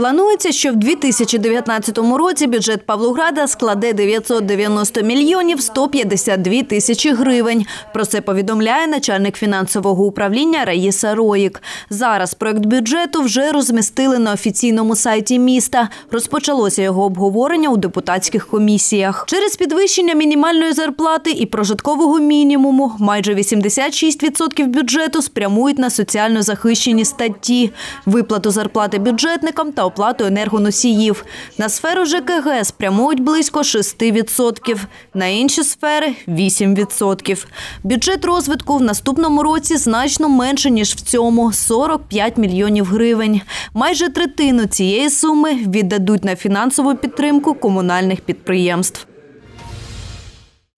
Планується, що в 2019 році бюджет Павлограда складе 990 мільйонів 152 тисячі гривень. Про це повідомляє начальник фінансового управління Раїса Роїк. Зараз проект бюджету вже розмістили на офіційному сайті міста. Розпочалося його обговорення у депутатських комісіях. Через підвищення мінімальної зарплати і прожиткового мінімуму майже 86% бюджету спрямують на соціально захищені статті, виплату зарплати бюджетникам та оплату енергоносіїв. На сферу ЖКГ спрямують близько 6%, на інші сфери – 8%. Бюджет розвитку в наступному році значно менше, ніж в цьому – 45 мільйонів гривень. Майже третину цієї суми віддадуть на фінансову підтримку комунальних підприємств.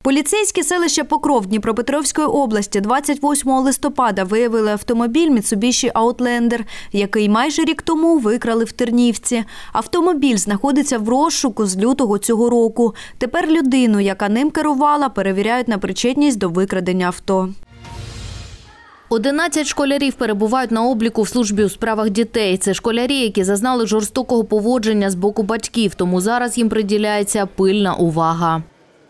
Поліцейські селища Покров Дніпропетровської області 28 листопада виявили автомобіль Mitsubishi Outlander, який майже рік тому викрали в Тернівці. Автомобіль знаходиться в розшуку з лютого цього року. Тепер людину, яка ним керувала, перевіряють на причетність до викрадення авто. 11 школярів перебувають на обліку в службі у справах дітей. Це школярі, які зазнали жорстокого поводження з боку батьків, тому зараз їм приділяється пильна увага.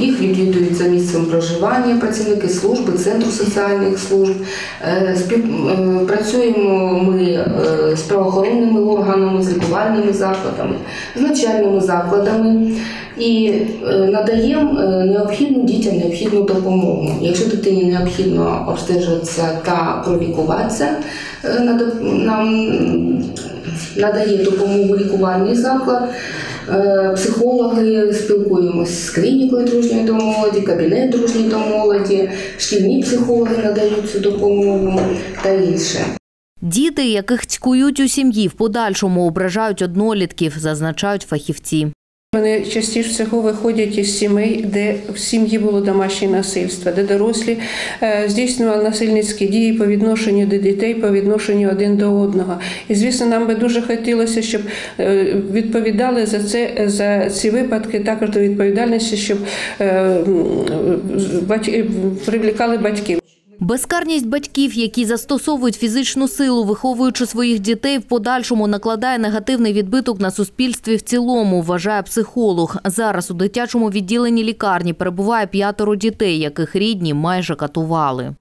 Їх відвідують за місцем проживання працівники служби, центру соціальних служб. Е, е, Працюємо ми е, з правоохоронними органами, з лікувальними закладами, з навчальними закладами і надаємо необхідну дітям необхідну допомогу. Якщо дитині необхідно обстежуватися та пролікуватися, нам надає допомогу лікувальний заклад. Е, Психологи спілкуємося з клінікою дружньої до молоді, кабінет дружньої до молоді, шкільні психологи надають цю допомогу та інше. Діти, яких цькують у сім'ї, в подальшому ображають однолітків, зазначають фахівці. Вони частіше всього виходять із сімей, де в сім'ї було домашнє насильство, де дорослі е, здійснювали насильницькі дії по відношенню до дітей, по відношенню один до одного. І звісно, нам би дуже хотілося, щоб е, відповідали за це за ці випадки, також до відповідальності, щоб е, привлікали батьків. Безкарність батьків, які застосовують фізичну силу, виховуючи своїх дітей, в подальшому накладає негативний відбиток на суспільстві в цілому, вважає психолог. Зараз у дитячому відділенні лікарні перебуває п'ятеро дітей, яких рідні майже катували.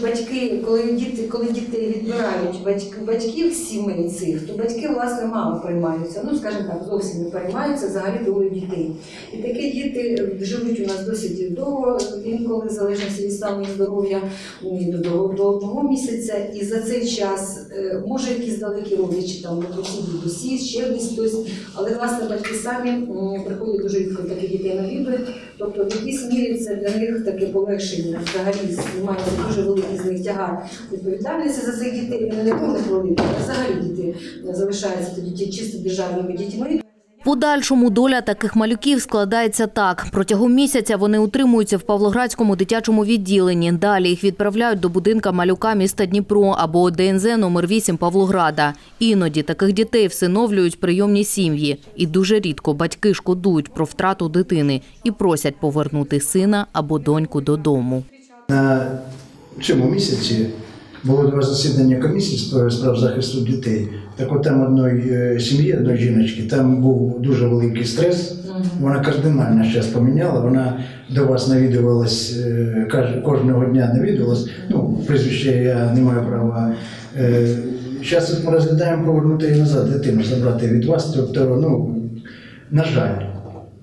Батьки, коли діти, коли дітей відбирають батьки, батьків сімей цих, то батьки власне мало переймаються. Ну, скажімо так, зовсім не переймаються взагалі долею дітей. І такі діти живуть у нас досить довго, інколи в залежності від стану здоров'я до, до, одного місяця. І за цей час е, може якісь далекі родичі, там бабусі, ще десь хтось, але власне батьки самі приходять дуже рідко таких дітей навідують. Тобто в якійсь мірі це для них таке полегшення взагалі знімається дуже великий з них тягар відповідальності за цих дітей. Вони не повних великих, а взагалі діти залишаються тоді чисто державними дітьми. Подальшому доля таких малюків складається так. Протягом місяця вони утримуються в Павлоградському дитячому відділенні. Далі їх відправляють до будинка малюка міста Дніпро або ДНЗ номер 8 Павлограда. Іноді таких дітей всиновлюють прийомні сім'ї. І дуже рідко батьки шкодують про втрату дитини і просять повернути сина або доньку додому. На цьому місяці було два засідання комісії з справ захисту дітей. Так от там одної е, сім'ї, одної жіночки, там був дуже великий стрес. Вона кардинально зараз поміняла. Вона до вас навідувалась, е, кожного дня навідувалась. Ну, прізвище я не маю права. Зараз ми розглядаємо повернути її назад, дитину забрати від вас. Тобто, ну, на жаль,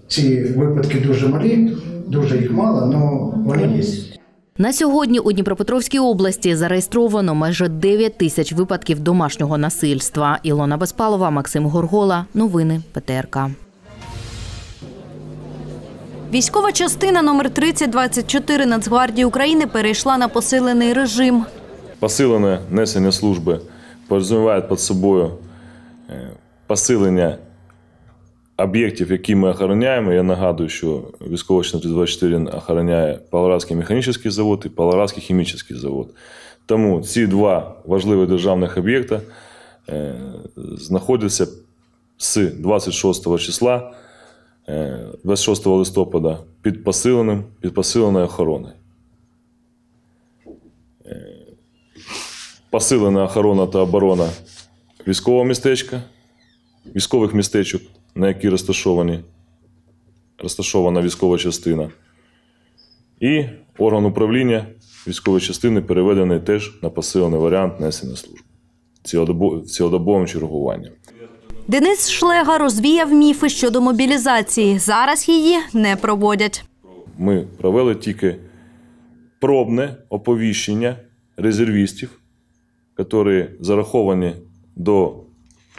ці випадки дуже малі, дуже їх мало, але вони є. На сьогодні у Дніпропетровській області зареєстровано майже 9 тисяч випадків домашнього насильства. Ілона Безпалова, Максим Горгола. Новини ПТРК. Військова частина номер 3024 Нацгвардії України перейшла на посилений режим. Посилене несення служби підрозуміває під собою е, посилення об'єктів, які ми охороняємо. Я нагадую, що військова частина 24 охороняє Павлоградський механічний завод і Павлоградський хімічний завод. Тому ці два важливі державних об'єкти е, знаходяться з 26 числа, е, 26 листопада під посиленим, під посиленою охороною. Посилена охорона та оборона військового містечка, військових містечок, на які розташовані, розташована військова частина. І орган управління військової частини переведений теж на посилений варіант несення служби цілодобо- цілодобовим чергуванням. Денис Шлега розвіяв міфи щодо мобілізації. Зараз її не проводять. Ми провели тільки пробне оповіщення резервістів, які зараховані до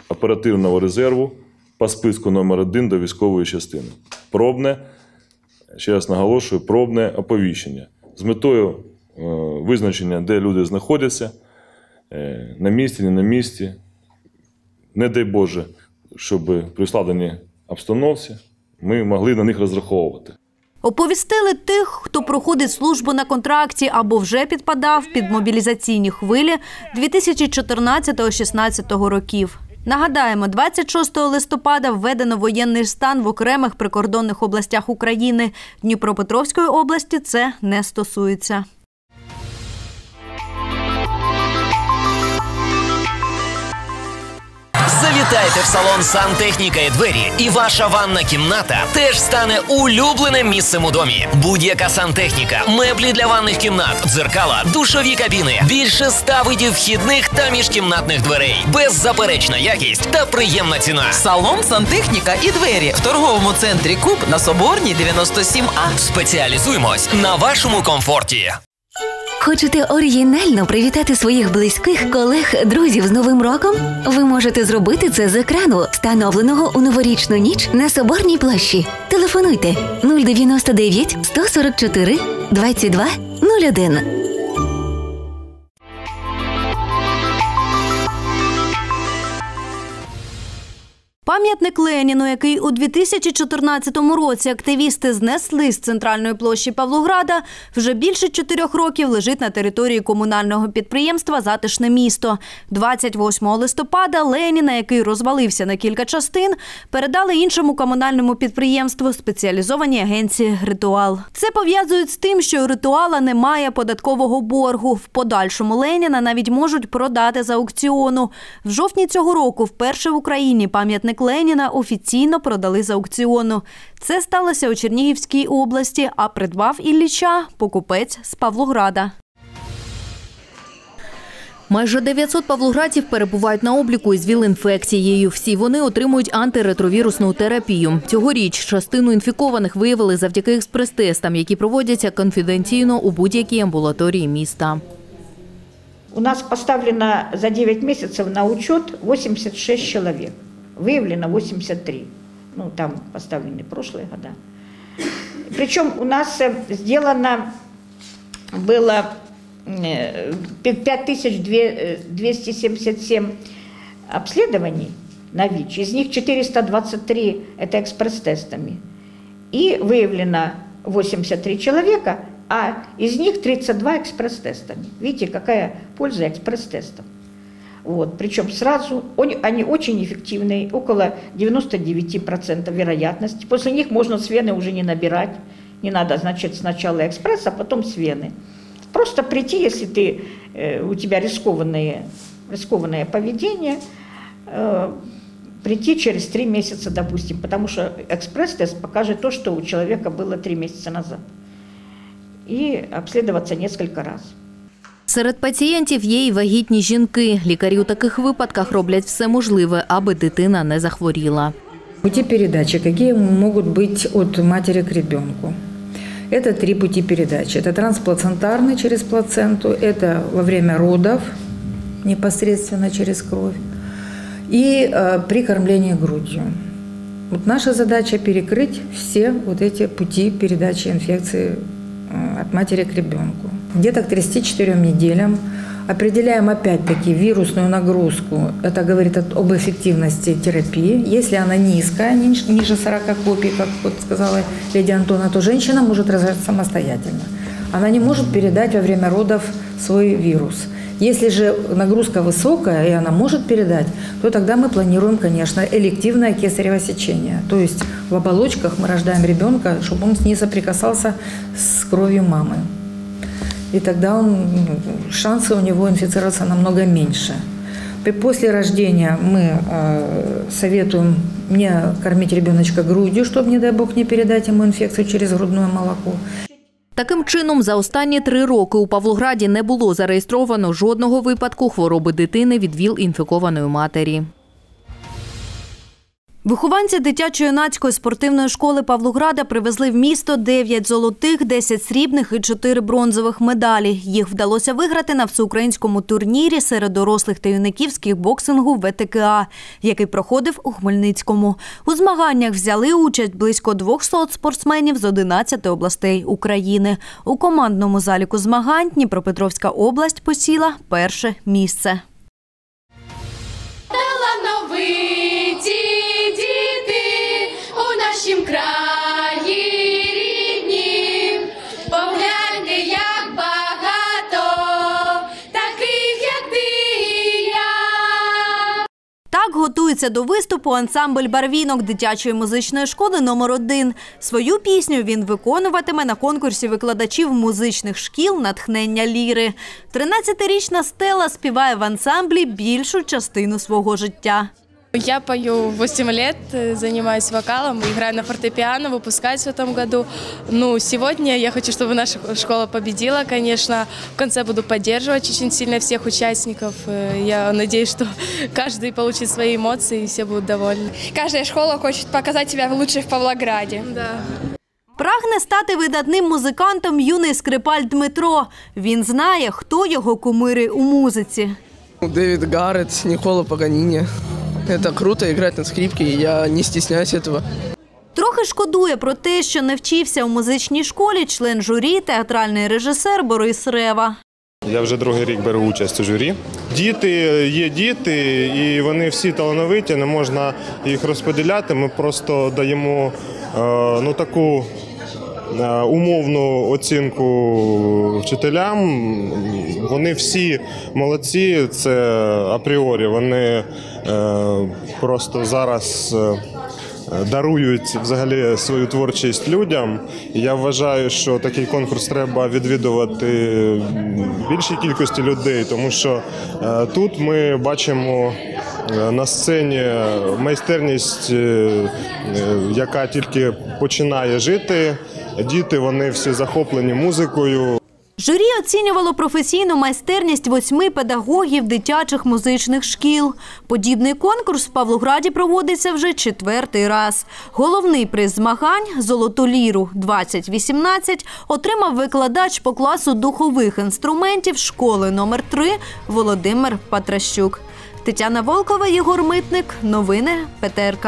оперативного резерву по списку номер 1 до військової частини. Пробне, ще раз наголошую, пробне оповіщення з метою е, визначення, де люди знаходяться, е, на місці, не на місці. Не дай Боже, щоб при складеній обстановці ми могли на них розраховувати. Оповістили тих, хто проходить службу на контракті або вже підпадав під мобілізаційні хвилі 2014-16 років. Нагадаємо, 26 листопада введено воєнний стан в окремих прикордонних областях України. Дніпропетровської області це не стосується. Завітайте в салон Сантехніка і двері, і ваша ванна кімната теж стане улюбленим місцем у домі. Будь-яка сантехніка, меблі для ванних кімнат, дзеркала, душові кабіни, більше ста видів вхідних та міжкімнатних дверей, беззаперечна якість та приємна ціна. Салон сантехніка і двері в торговому центрі Куб на Соборній 97А. Спеціалізуємось на вашому комфорті. Хочете оригінально привітати своїх близьких, колег, друзів з Новим роком? Ви можете зробити це з екрану, встановленого у новорічну ніч на Соборній площі. Телефонуйте 099 144 22 01. Пам'ятник Леніну, який у 2014 році активісти знесли з центральної площі Павлограда, вже більше чотирьох років лежить на території комунального підприємства Затишне місто. 28 листопада Леніна, який розвалився на кілька частин, передали іншому комунальному підприємству спеціалізованій агенції Ритуал. Це пов'язують з тим, що у ритуала немає податкового боргу. В подальшому Леніна навіть можуть продати з аукціону. В жовтні цього року вперше в Україні пам'ятник Леніна офіційно продали з аукціону. Це сталося у Чернігівській області, а придбав Ілліча покупець з Павлограда. Майже 900 павлоградців перебувають на обліку із ВІЛ-інфекцією. Всі вони отримують антиретровірусну терапію. Цьогоріч частину інфікованих виявили завдяки експрес-тестам, які проводяться конфіденційно у будь-якій амбулаторії міста. У нас поставлено за 9 месяцев на учет 86 человек. Выявлено 83. Ну, там поставлены прошлые года. Причем у нас э, сделано было э, 5277 обследований на ВИЧ. Из них 423 это экспресс-тестами. И выявлено 83 человека, а из них 32 экспресс-тестами. Видите, какая польза экспресс-тестов. Вот. Причем сразу он- они очень эффективные, около 99% вероятности. После них можно с вены уже не набирать. Не надо, значит, сначала экспресс, а потом с вены. Просто прийти, если ты, э, у тебя рискованное, рискованное поведение, э, прийти через три месяца, допустим, потому что экспресс-тест покажет то, что у человека было три месяца назад. И обследоваться несколько раз. Серед пацієнтів є й вагітні жінки. Лікарі у таких випадках роблять все можливе, аби дитина не захворіла. Пути передачи, какие могут быть от матери к ребенку? Это три пути передачи. Это трансплацентарный через плаценту, это во время родов непосредственно через кровь и э, при кормлении грудью. Вот наша задача перекрыть все вот эти пути передачи инфекции э, от матери к ребенку. Где-то к 34 неделям определяем опять-таки вирусную нагрузку. Это говорит об эффективности терапии. Если она низкая, ниж- ниже 40 копий, как вот сказала леди Антона, то женщина может рожать самостоятельно. Она не может передать во время родов свой вирус. Если же нагрузка высокая, и она может передать, то тогда мы планируем, конечно, элективное кесарево сечение. То есть в оболочках мы рождаем ребенка, чтобы он не соприкасался с кровью мамы. И тогда он, ну, шансы у него инфицироваться намного меньше. При- После рождения мы э, советуем не кормить ребеночка грудью, чтобы, не дай бог, не передать ему инфекцию через грудное молоко. Таким чином, за останні три роки у Павлограді не було зареєстровано жодного випадку хвороби дитини від ВІЛ інфікованої матері. Вихованці дитячо-юнацької спортивної школи Павлограда привезли в місто 9 золотих, 10 срібних і 4 бронзових медалі. Їх вдалося виграти на всеукраїнському турнірі серед дорослих та юнаків з кікбоксингу ВТКА, який проходив у Хмельницькому. У змаганнях взяли участь близько 200 спортсменів з 11 областей України. У командному заліку змагань Дніпропетровська область посіла перше місце. Талановиті нашім краї рідні. Погляньте, як багато таких, як ти і я. Так готується до виступу ансамбль барвінок дитячої музичної школи номер 1 Свою пісню він виконуватиме на конкурсі викладачів музичних шкіл натхнення ліри. 13-річна Стела співає в ансамблі більшу частину свого життя. Я пою 8 лет, э, занимаюсь вокалом, играю на фортепиано, выпускаюсь в этом году. Ну, сегодня я хочу, чтобы наша школа победила, конечно. В конце буду поддерживать очень сильно всех участников. Э, Я надеюсь, что каждый получит свои эмоции и все будут довольны. Каждая школа хочет показать себя лучше в Павлограде. Да. Прагне стати видатним музикантом юний скрипаль Дмитро. Він знає, хто його кумири у музиці. Дэвид Гаррет, Никола Паганини. Это круто играть на скрипке, и я не стесняюсь этого. Трохи шкодує про те, що не вчився у музичній школі член журі, театральний режисер Борис Рева. Я вже другий рік беру участь у журі. Діти є діти, і вони всі талановиті, не можна їх розподіляти. Ми просто даємо е, ну, таку е, умовну оцінку вчителям. Вони всі молодці, це апріорі. Вони просто зараз. е, дарують взагалі свою творчість людям. Я вважаю, що такий конкурс треба відвідувати більшій кількості людей, тому що е, тут ми бачимо е, на сцені майстерність, е, е, яка тільки починає жити. Діти вони всі захоплені музикою. Журі оцінювало професійну майстерність восьми педагогів дитячих музичних шкіл. Подібний конкурс в Павлограді проводиться вже четвертий раз. Головний приз змагань «Золоту ліру 2018» отримав викладач по класу духових інструментів школи номер 3 Володимир Патращук. Тетяна Волкова, Єгор Митник. Новини ПТРК.